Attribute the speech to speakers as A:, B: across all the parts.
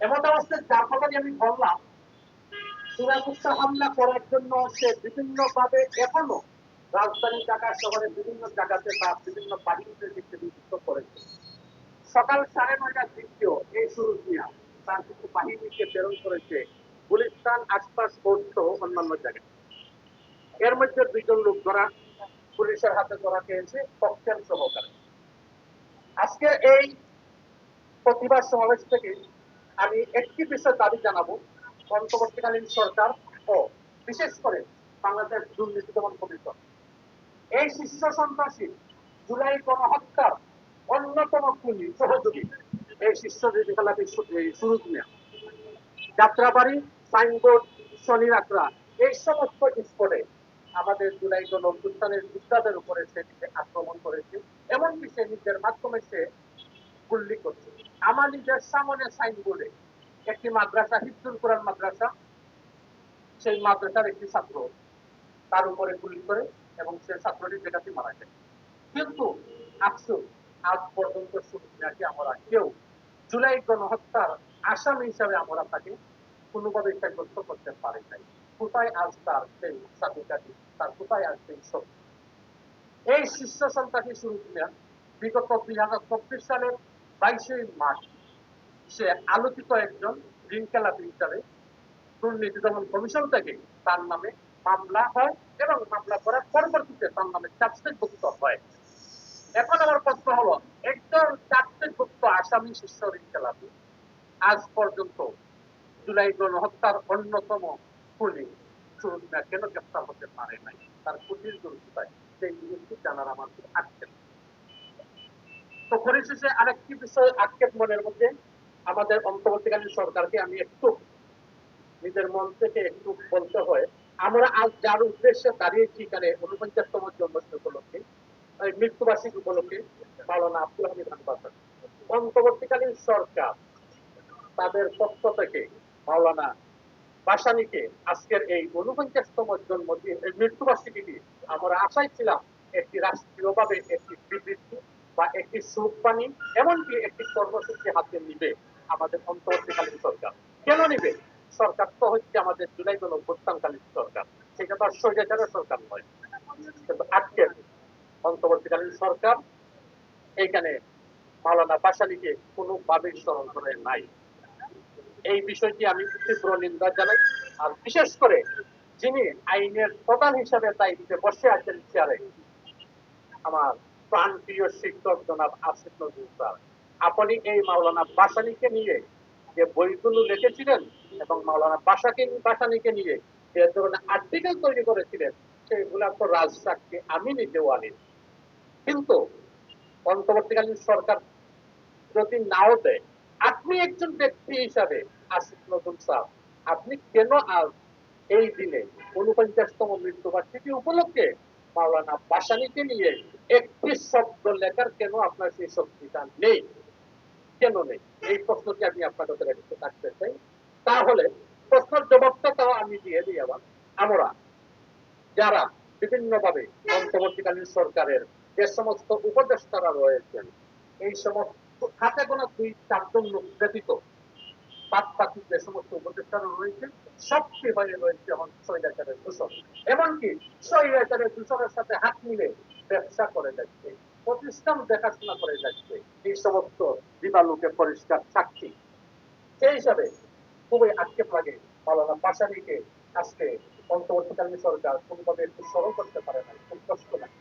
A: এমন অবস্থায় কথাটি আমি বললাম হামলা করার জন্য সে বিভিন্ন ভাবে এখনও রাজধানী ঢাকা শহরে বিভিন্ন জায়গাতে বা বিভিন্ন বাহিনীতে দিকে নিযুক্ত করেছে। সকাল সাড়ে নয়টার এই শুরু নিয়ে তার কিছু বাহিনীকে প্রেরণ করেছে গুলিস্তান, আশপাশ অন্যান্য জায়গায়। এর মধ্যে দুইজন লোক ধরা, পুলিশের হাতে ধরা খেয়েছে সহকারে। আজকে এই প্রতিবাদ সমাবেশ থেকে আমি একটি বিষয় দাবি জানাব, অন্তর্বর্তীকালীন সরকার ও বিশেষ করে বাংলাদেশ দুর্নীতি দমন কমিশন। এই শীর্ষ সন্ত্রাসী জুলাই গণহত্যার অন্যতম খুনি সহযোগী। এই শীর্ষ সুরুজ মিয়া যাত্রাবাড়ি, সাইনবোর্ড শনি এই সমস্ত স্পটে আমাদের জুলাই গণ অভ্যুত্থানের যোদ্ধাদের উপরে সেদিকে আক্রমণ করেছে। এমনকি সে নিজের মাধ্যমে সে গুল্লি করছে। আমার নিজের সামনে সাইনবোর্ডে একটি মাদ্রাসা, হিফজুল কোরআন মাদ্রাসা। সেই মাদ্রাসার একটি ছাত্র তার উপরে গুলি করে এবং সে ছাত্রটি যেটাতে মারা যায়। কিন্তু আফসোস আজ পর্যন্ত সুবিধাকে আমরা কেউ জুলাই গণহত্যার আসামি হিসাবে আমরা তাকে কোনোভাবে সাব্যস্ত করতে পারি নাই। কোথায় আজ তার সেই স্বাধিকারী তার কোথায় আজ সেই শক্তি? এই শীর্ষ সন্ত্রাসী শুরু ছিলেন বিগত দুই হাজার চব্বিশ সালের বাইশে মার্চ, সে আলোচিত একজন খেলাপি হিসাবে দুর্নীতি দমন কমিশন থেকে তার নামে মামলা হয় এবং মামলা করার পরবর্তীতে তার নামে চার্জশিটভুক্ত হয়। এখন আমার প্রশ্ন হলো, একজন চার্জশিটভুক্ত আসামি ঋণ খেলাপি, আজ পর্যন্ত জুলাই গণহত্যার অন্যতম খুনি, সুরজ কেন গ্রেপ্তার হতে পারে নাই? তার খুনির যোগ্যতায় সেই জিনিসটি জানার আমার খুব আক্ষেপ তো পরিশেষে আরেকটি বিষয় আক্ষেপ মনের মধ্যে। আমাদের অন্তর্বর্তীকালীন সরকারকে আমি একটু নিজের মন থেকে একটু বলতে হয়, আমরা আজ যার উদ্দেশ্যে দাঁড়িয়েছি এখানে উনপঞ্চাশতম জন্মদিন উপলক্ষে মৃত্যুবার্ষিকী উপলক্ষে মাওলানা আব্দুল হামিদ হানবাসার অন্তর্বর্তীকালীন সরকার তাদের পক্ষ থেকে মাওলানা বাসানিকে আজকের এই উনপঞ্চাশতম জন্মদিন মৃত্যুবার্ষিকীটি আমরা আশাই ছিলাম একটি রাষ্ট্রীয়ভাবে একটি বিবৃতি বা একটি সুবাণী এমনকি একটি কর্মসূচি হাতে নিবে আমাদের অন্তর্বর্তীকালীন সরকার। কেন নিবে? সরকার তো হচ্ছে আমাদের জুলাই গণ অভ্যুত্থানকালীন সরকার। সেটা তো আর স্বৈরাচারের সরকার নয়। কিন্তু আজকের অন্তর্বর্তীকালীন সরকার এইখানে মাওলানা বাসানিকে কোনোভাবেই স্মরণ করে নাই। এই বিষয়টি আমি তীব্র নিন্দা জানাই। আর বিশেষ করে যিনি আইনের প্রধান হিসাবে দায়িত্বে বসে আছেন চেয়ারে আমার প্রাণ প্রিয় শিক্ষক জনাব আসিফ নজরুল স্যার। আপনি এই মাওলানা বাসানিকে নিয়ে যে বইগুলো লিখেছিলেন এবং মাওলানা বাসাকে বাসানিকে নিয়ে যে ধরনের আর্টিকেল তৈরি করেছিলেন সেগুলা তো রাজসাক্ষী আমি নিজেও আনি। কিন্তু অন্তর্বর্তীকালীন সরকার যদি নাও দেয়, আপনি একজন ব্যক্তি হিসাবে আসিফ নজরুল স্যার, আপনি কেন আজ এই দিনে উনপঞ্চাশতম মৃত্যুবার্ষিকী উপলক্ষে মাওলানা বাসানিকে নিয়ে একটি শব্দ লেখার কেন আপনার সেই শক্তিটা নেই? কেন নেই? এই প্রশ্নটি আমি আপনার কাছে রেখে থাকতে চাই। তাহলে প্রশ্নের জবাবটা তাও আমি দিয়ে দিই আবার। আমরা যারা বিভিন্ন ভাবে অন্তর্বর্তীকালীন সরকারের যে সমস্ত উপদেষ্টারা রয়েছেন, এই সমস্ত হাতে গোনা দুই চারজন লোক ব্যতীত বাদ বাকি যে সমস্ত উপদেষ্টারা রয়েছে সবটি হয়ে রয়েছে এখন স্বৈরাচারের দূষণ এমনকি স্বৈরাচারের দূষণের সাথে হাত মিলে ব্যবসা করে যাচ্ছে, প্রতিষ্ঠান দেখাশোনা করে যাচ্ছে, এই সমস্ত দিবালুকে পরিষ্কার সাক্ষী। সেই হিসাবে খুবই আক্ষেপ লাগে মাওলানা পাশানিকে আজকে অন্তর্বর্তীকালীন সরকার কোনোভাবে একটু স্মরণ করতে পারে না খুব কষ্ট লাগে।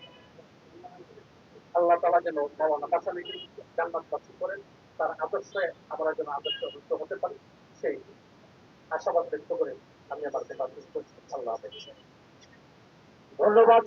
A: আল্লাহ তালা যেন মাওলানা পাশানিকে জান্নাতবাসী করেন তার আদর্শে আমরা যেন আদর্শ হতে পারি, সেই আশাবাদ ব্যক্ত করে আমি আমার শেষ করছি। ধন্যবাদ